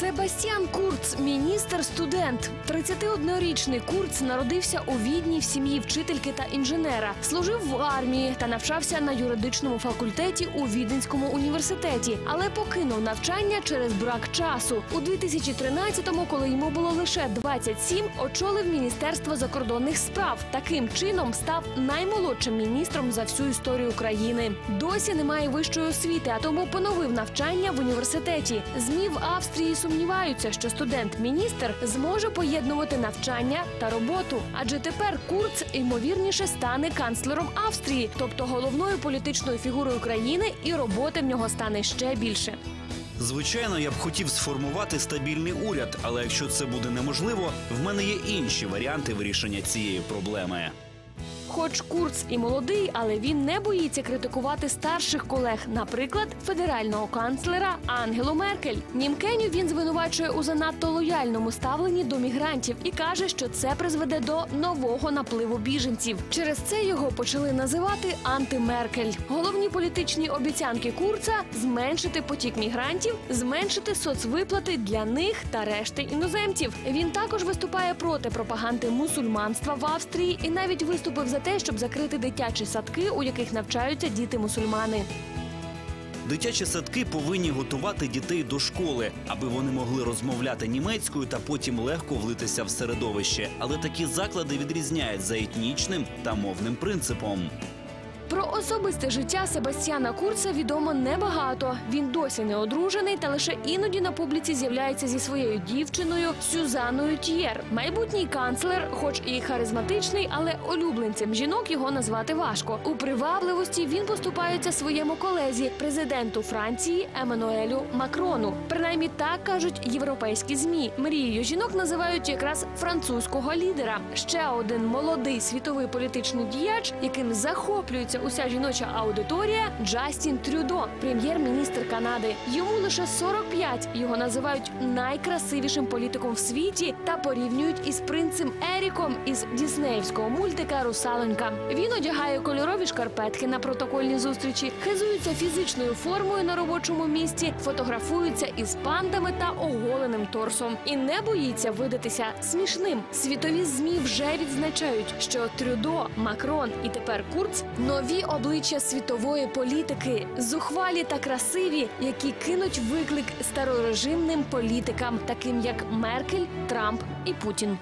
Себастьян Курц, міністр студент. 31-річний Курц народився у Відні в сім'ї вчительки та інженера. Служив в армії та навчався на юридичному факультеті у Віденському університеті, але покинув навчання через брак часу. У 2013-му, коли йому було лише 27, очолив Міністерство закордонних справ. Таким чином став наймолодшим міністром за всю історію країни. Досі немає вищої освіти, а тому поновив навчання в університеті. ЗМІ в Австрії сумніваються, що студент-міністр зможе поєднувати навчання та роботу. Адже тепер Курц ймовірніше стане канцлером Австрії, тобто головною політичною фігурою країни, і роботи в нього стане ще більше. Звичайно, я б хотів сформувати стабільний уряд, але якщо це буде неможливо, в мене є інші варіанти вирішення цієї проблеми. Хоч Курц і молодий, але він не боїться критикувати старших колег, наприклад, федерального канцлера Ангелу Меркель. Німкеню він звинувачує у занадто лояльному ставленні до мігрантів і каже, що це призведе до нового напливу біженців. Через це його почали називати антимеркель. Головні політичні обіцянки Курца зменшити потік мігрантів, зменшити соцвиплати для них та решти іноземців. Він також виступає проти пропаганди мусульманства в Австрії і навіть виступив за те, щоб закрити дитячі садки, у яких навчаються діти-мусульмани. Дитячі садки повинні готувати дітей до школи, аби вони могли розмовляти німецькою та потім легко влитися в середовище. Але такі заклади відрізняють за етнічним та мовним принципом. Про особисте життя Себастьяна Курца відомо небагато. Він досі не одружений та лише іноді на публіці з'являється зі своєю дівчиною Сюзаною Т'єр. Майбутній канцлер, хоч і харизматичний, але улюбленцем жінок його назвати важко. У привабливості він поступається своєму колезі, президенту Франції Еммануелю Макрону. Принаймні так кажуть європейські змі. Мрією жінок називають якраз французького лідера. Ще один молодий світовий політичний діяч, яким уся жіноча аудиторія Джастін Трюдо, прем'єр-міністр Канади. Йому лише 45. Його називають найкрасивішим політиком в світі та порівнюють із принцем Еріком із діснеївського мультика Русалонька. Він одягає кольорові шкарпетки на протокольні зустрічі, хизується фізичною формою на робочому місці, фотографується із пандами та оголеним торсом і не боїться видатися смішним. Світові змі вже відзначають, що Трюдо, Макрон і тепер Курц нові обличчя світової політики, зухвалі та красиві, які кинуть виклик старорежимним політикам, таким як Меркель, Трамп і Путін.